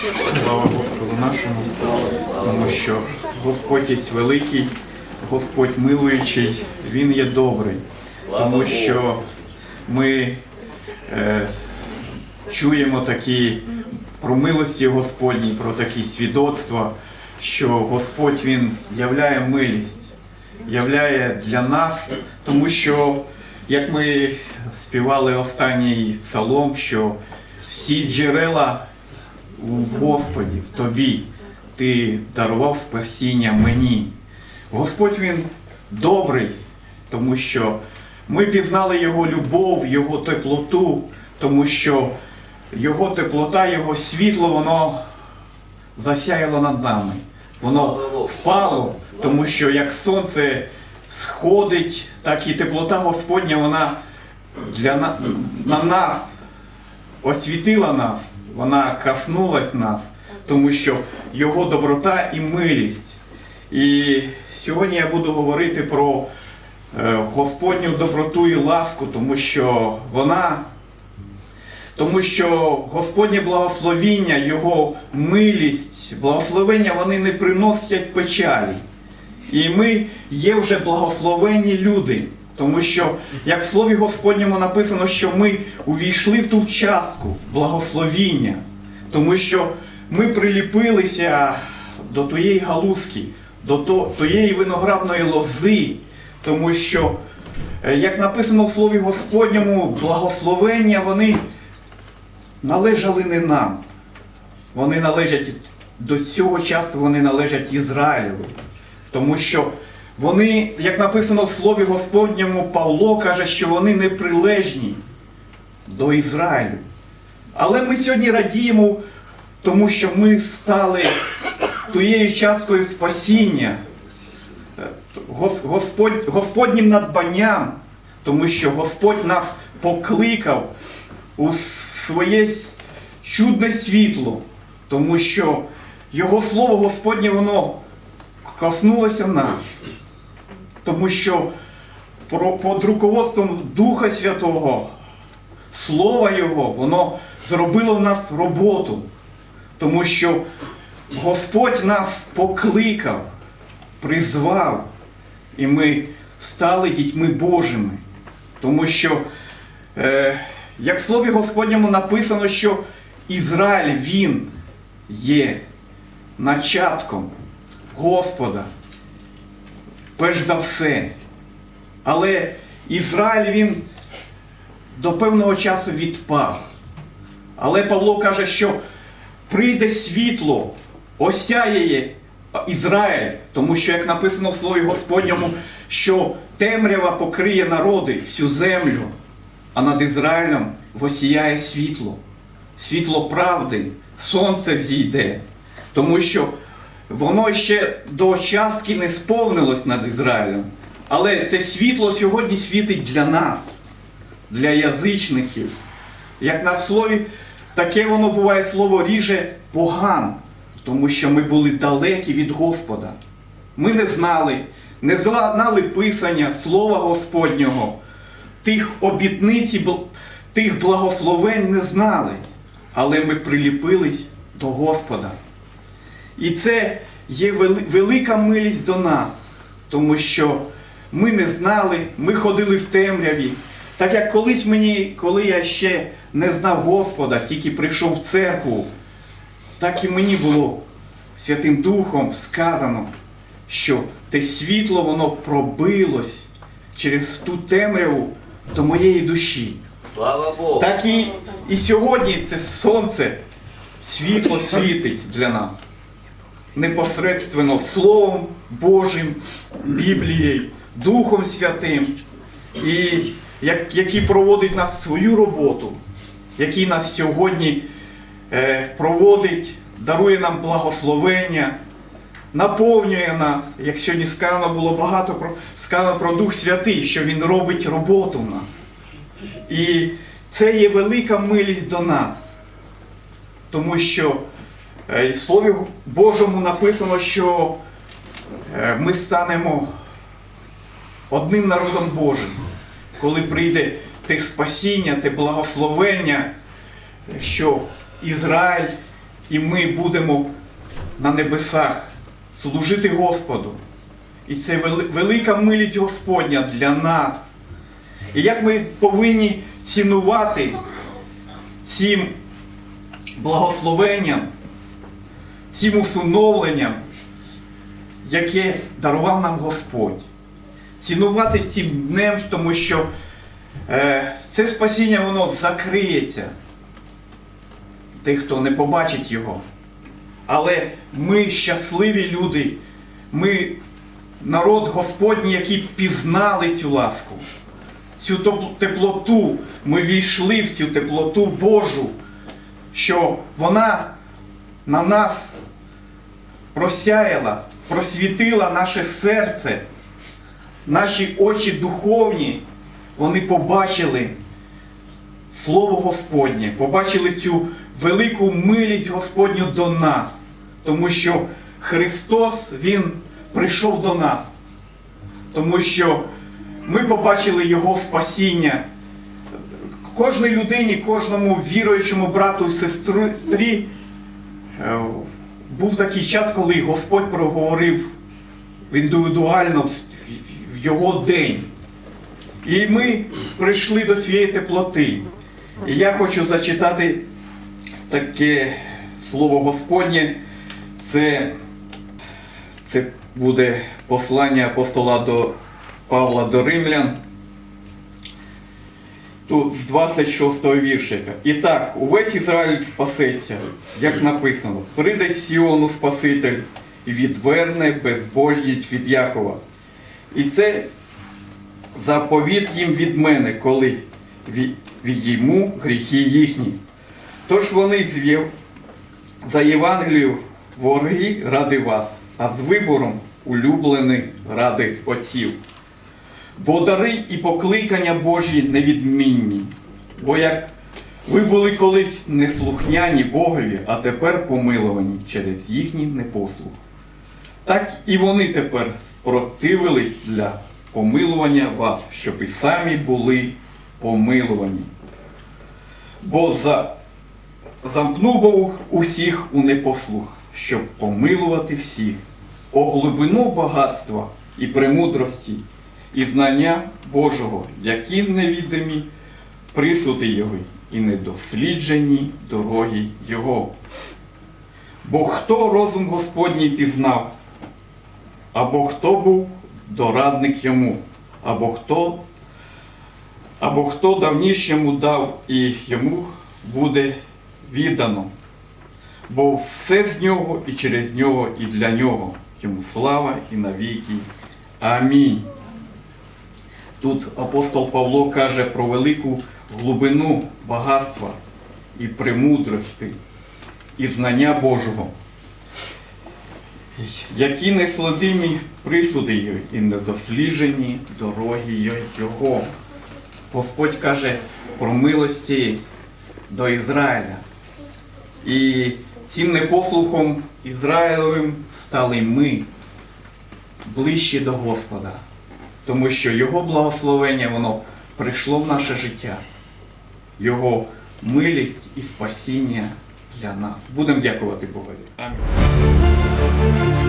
Слава Господу нашому, тому що Господь є великий, Господь милуючий, Він є добрий, тому що ми е, чуємо такі про милості Господні, про такі свідоцтва, що Господь Він являє милість, являє для нас, тому що, як ми співали останній псалом, що всі джерела у Господі, в тобі, ти дарував спасіння мені. Господь Він добрий, тому що ми пізнали Його любов, Його теплоту, тому що Його теплота, Його світло, воно засяяло над нами. Воно впало, тому що як сонце сходить, так і теплота Господня, вона для на, на нас освітила нас, вона коснулась нас, тому що Його доброта і милість. І сьогодні я буду говорити про е, Господню доброту і ласку, тому що вона, тому що Господнє благословіння, Його милість, благословення вони не приносять печалі. І ми є вже благословенні люди. Тому що, як в Слові Господньому написано, що ми увійшли в ту частку благословіння, тому що ми приліпилися до тієї галузки, до тієї виноградної лози, тому що, е, як написано в Слові Господньому, благословення вони належали не нам. Вони належать до цього часу вони належать Ізраїлю. Тому що вони, як написано в Слові Господньому, Павло каже, що вони неприлежні до Ізраїлю. Але ми сьогодні радіємо, тому що ми стали тією часткою спасіння, е, Господь, Господнім надбанням, тому що Господь нас покликав у своє чудне світло, тому що Його Слово Господнє, воно коснулося нас. Тому що під руководством Духа Святого, Слова Його, воно зробило в нас роботу. Тому що Господь нас покликав, призвав, і ми стали дітьми Божими. Тому що, е, як в Слові Господньому написано, що Ізраїль він є начатком Господа перш за все. Але Ізраїль він до певного часу відпав. Але Павло каже, що прийде світло, осяяє Ізраїль, тому що, як написано в Слові Господньому, що темрява покриє народи всю землю, а над Ізраїлем восіяє світло, світло правди, сонце взійде. Тому що воно ще до частки не сповнилось над Ізраїлем. Але це світло сьогодні світить для нас, для язичників. Як на слові, таке воно буває слово ріже поган, тому що ми були далекі від Господа. Ми не знали, не знали Писання, Слова Господнього, тих обітниць, тих благословень не знали. Але ми приліпились до Господа. І це є велика милість до нас, тому що ми не знали, ми ходили в темряві. Так як колись мені, коли я ще не знав Господа, тільки прийшов в церкву, так і мені було Святим Духом сказано, що те світло воно пробилось через ту темряву до моєї душі. Слава Богу. Так і, і сьогодні це сонце, світло світить для нас. Непосредственно Словом Божим, Біблією, Духом Святим, і як, який проводить нас свою роботу, який нас сьогодні е, проводить, дарує нам благословення, наповнює нас. Як сьогодні сказано було багато про, сказано про Дух Святий, що Він робить роботу в нас. І це є велика милість до нас. Тому що е, в Слові Божому написано, що е, ми станемо одним народом Божим, коли прийде те спасіння, те благословення, що Ізраїль і ми будемо на небесах служити Господу. І це велика милість Господня для нас. І як ми повинні цінувати цим благословенням, цим усиновленням, яке дарував нам Господь. Цінувати цим днем, тому що е, це спасіння воно закриється. Тих, хто не побачить його. Але ми щасливі люди, ми народ Господній, які пізнали цю ласку, цю теплоту. Ми війшли в цю теплоту Божу, що вона на нас просяяла, просвітила наше серце, наші очі духовні, вони побачили Слово Господнє, побачили цю велику милість Господню до нас, тому що Христос Він прийшов до нас, тому що ми побачили Його спасіння. Кожній людині, кожному віруючому брату і сестрі був такий час, коли Господь проговорив індивідуально в його день. І ми прийшли до цієї теплоти. І я хочу зачитати таке слово Господнє. Це, це буде послання апостола до Павла до Римлян. Тут з 26 віршика. І так, увесь Ізраїль спасеться, як написано, прийде Сіону Спаситель і відверне безбожність від Якова. І це заповіт їм від мене, коли відійму гріхи їхні. Тож вони з Є- за Євангелію вороги ради вас, а з вибором улюблені ради отців. Бо дари і покликання Божі невідмінні. Бо як ви були колись неслухняні Богові, а тепер помиловані через їхній непослух. Так і вони тепер спротивились для помилування вас, щоб і самі були помилувані. Бо за, замкнув Бог усіх у непослух, щоб помилувати всіх, о глибину багатства і премудрості, і знання Божого, які невідомі присуди Його і недосліджені дороги Його. Бо хто розум Господній пізнав, або хто був дорадник йому, або хто, або хто давніше йому дав і йому буде віддано. Бо все з нього і через нього, і для нього. Йому слава і навіки. Амінь. Тут апостол Павло каже про велику глибину багатства і премудрості, і знання Божого які несладимі присуди і недосліджені дороги Його. Господь каже про милості до Ізраїля. І цим непослухом Ізраїлевим стали ми ближчі до Господа, тому що Його благословення воно прийшло в наше життя, Його милість і спасіння для нас. Будемо дякувати Богові. Амінь.